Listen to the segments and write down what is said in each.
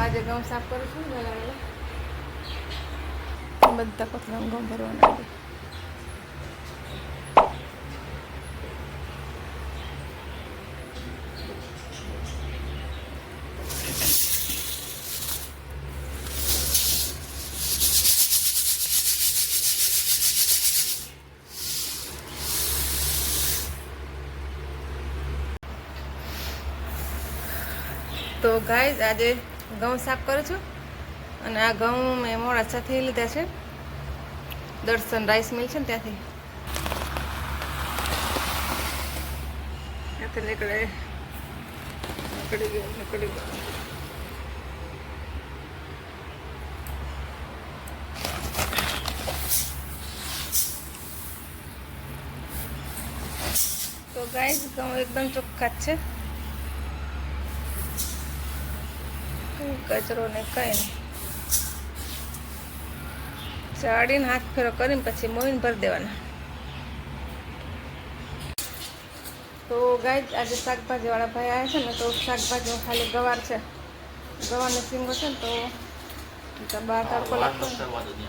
આજે ઘઉં સાફ કરું છું વહેલા બધા પતલા ઘઉં ભરવાના છે. તો ગાઈઝ આજે ઘઉં સાફ કરું છું. અને આ ઘઉં મેં મોડાસાથી લીધા છે. દર્શન રાઈસ મિલ છે ને ત્યાંથી. ત્યાંથી નીકળે. નીકળી ગયો નીકળી ગયો. તો ગાય ઘઉં એકદમ ચોખ્ખા છે કંઈ કચરો ને કંઈ નહીં ચાડીને હાથ ફેરો કરીને પછી મોઈને ભરી દેવાના. તો ગાય આજે શાકભાજીવાળા ભાઈ આવ્યા છે ને, તો શાકભાજીમાં ખાલી ગવાર છે. ગવારનો સિંગો છે ને, તો બહાર તાપો લાગતો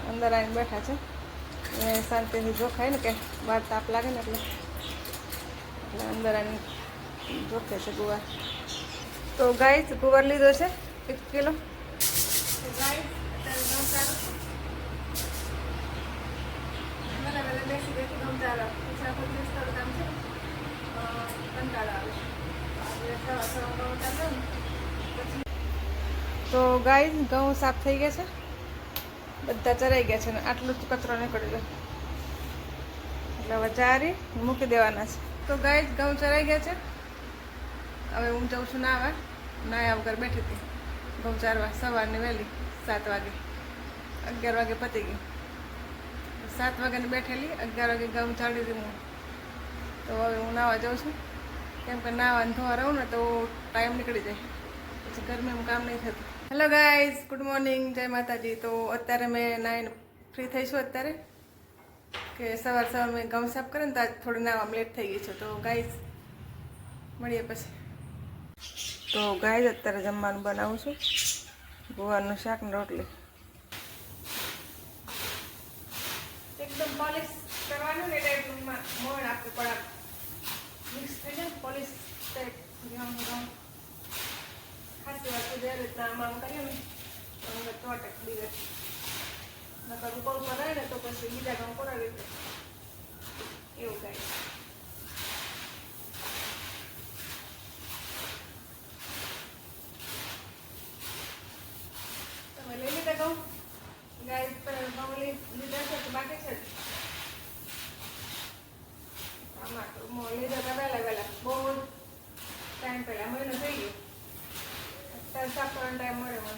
અંદર આવીને બેઠા છે. એને શાંતિથી જોખાય ને કે બહાર તાપ લાગે ને એટલે. એટલે અંદર આવીને જોખે છે ગુવાર. તો ગાય ગુવાર લીધો છે. એક કિલો તો ગાય ઘઉં ને સાફ થઈ ગયા છે. બધા ચરાઈ ગયા છે ને આટલું જ કચરો નીકળી ગયો એટલે હવે ચારી મૂકી દેવાના છે. તો ગાય ઘઉં ચરાઈ ગયા છે. હવે હું જાઉં છું નાવા. નાયા વગર બેઠી હતી. ઘઉં વાગે, સવારની વહેલી સાત વાગે. અગિયાર વાગે પતી ગઈ. સાત વાગ્યાની બેઠેલી, અગિયાર વાગે ઘઉં ચાડી હતી હું. તો હવે હું નાવા જાઉં છું. કેમ કે નાવા ધોવા રહું ને તો ટાઈમ નીકળી જાય. પછી ગરમીમાં કામ નહીં થતું. હેલો ગાઈઝ ગુડ મોર્નિંગ જય માતાજી. તો અત્યારે મેં નાઈને ફ્રી થઈ છું અત્યારે. કે સવાર સવાર મેં ઘઉં સાફ કરે ને તો આજ થોડી નાવામાં લેટ થઈ ગઈ છું. તો ગાઈઝ મળીએ પછી. તો ગાય અત્યારે જમવાનું બનાવું છું. ગુવારનું શાક ને રોટલી. એકદમ પોલિશ કરવાનું ને ટાઈપમાં મોણ આપવું પડે મિક્સ થઈ જાય પોલિશ ઘઉં ઘઉં ખાસી વાત જે રીતના આમાં આમ ને, તો અમને નકર ઉપર ઉપર તો પછી બીજા ઘઉં પડાવી દે. એવું કાંઈ તમે લઈ લીધા ઘઉં ગાય પર ઘઉં લઈ લીધા છે કે બાકી છે આમાં તો મો લીધા હતા વહેલા વહેલા બહુ ટાઈમ પહેલા મહિનો થઈ ગયો અત્યારે સાફ કરવાનો ટાઈમ મળે મને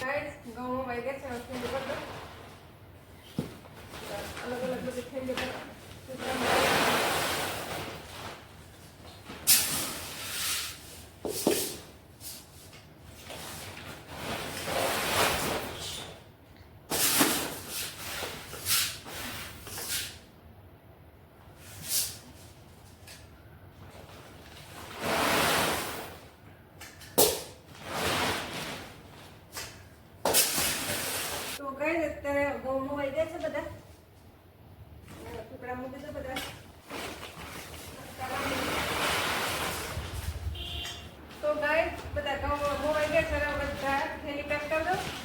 ગાઈસ ઘઉં વાઈ ગયા છે હવે ઠંડી કરી દો અલગ અલગ બધી ઠંડી કરવાની તો કઈ ને અત્યારે ઘઉં મોવાઈ ગયા છે બધા અને ટુકડા મૂકી દો બધા તો ગાય બધા ઘઉં મોવાઈ ગયા છે હવે બધા થેલી પેક કરી દો